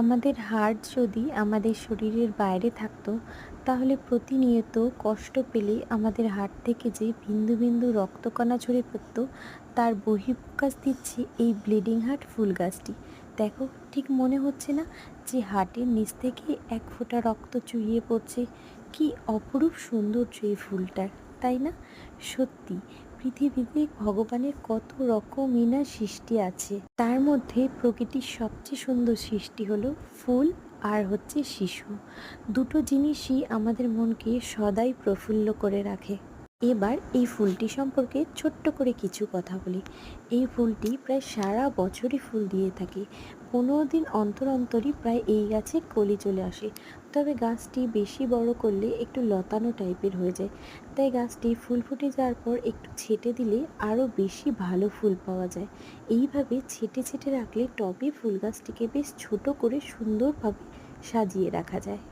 আমাদের হার্ট যদি আমাদের শরীরের বাইরে থাকতো, তাহলে প্রতিনিয়ত কষ্ট পেলে আমাদের হার্ট থেকে যে বিন্দু বিন্দু রক্তকণা ঝরে পড়তো, তার বহিঃপ্রকাশ দিচ্ছে এই ব্লিডিং হার্ট ফুল গাছটি। দেখো, ঠিক মনে হচ্ছে না যে হার্টের নিচ থেকে এক ফোঁটা রক্ত চুইয়ে পড়ছে। কি অপরূপ সৌন্দর্য এই ফুলটার, তাই না? সত্যি পৃথিবীতে ভগবানের কত রকমই না সৃষ্টি আছে, তার মধ্যে প্রকৃতির সবচেয়ে সুন্দর সৃষ্টি হলো ফুল আর হচ্ছে শিশু। দুটো জিনিসই আমাদের মনকে সদাই প্রফুল্ল করে রাখে। এবার এই ফুলটি সম্পর্কে ছোট্ট করে কিছু কথা বলি। এই ফুলটি প্রায় সারা বছরই ফুল দিয়ে থাকে। পনেরো দিন অন্তর অন্তরই প্রায় এই গাছে কলি চলে আসে। তবে গাছটি বেশি বড় করলে একটু লতানো টাইপের হয়ে যায়। তাই গাছটি ফুল ফুটে যাওয়ার পর একটু ছেটে দিলে আরও বেশি ভালো ফুল পাওয়া যায়। এইভাবে ছেটে ছেটে রাখলে টবে ফুল গাছটিকে বেশ ছোট করে সুন্দরভাবে সাজিয়ে রাখা যায়।